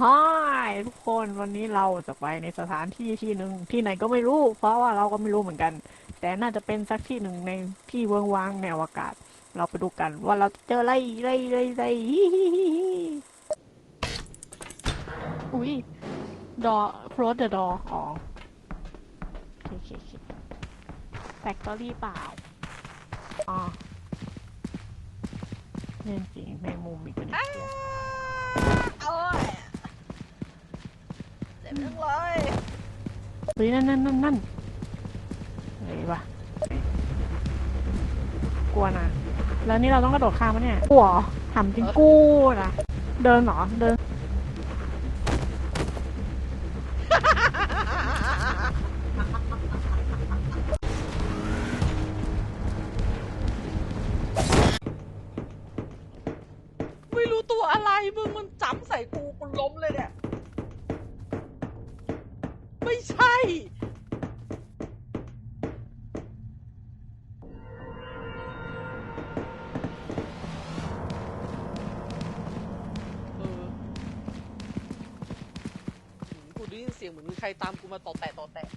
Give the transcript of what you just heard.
ฮายทุกคนวันนี้เราจะไปในสถานที่ที่หนึ่งที่ไหนก็ไม่รู้ เพราะว่าเราก็ไม่รู้เหมือนกัน แต่น่าจะเป็นสักที่หนึ่งในที่เวิงวางในอวกาศ เราไปดูกันว่าเราจะเจออะไรอะไรอะไรอะไรอุ้ยดอ close the door อ๋อโอเคโอเคโอเค factory เปล่าอ๋อเล่นจริงในมุมอีกคนเดียว โอ้ยเจ็บจั งเลยเฮ้ยนั่นนั่นนั่นนั่นอะไรวะกลัวนะแล้วนี่เราต้องกระโดดข้ามปะเนี่ยกลัวหรอถามจริงกู้นะเดินเหรอเดินไม่รู้ตัวอะไรมึงมัน ใช่ เออหืมกูได้ยินเสียงเหมือนมีใครตามกูมาต่อแตะต่อแตะ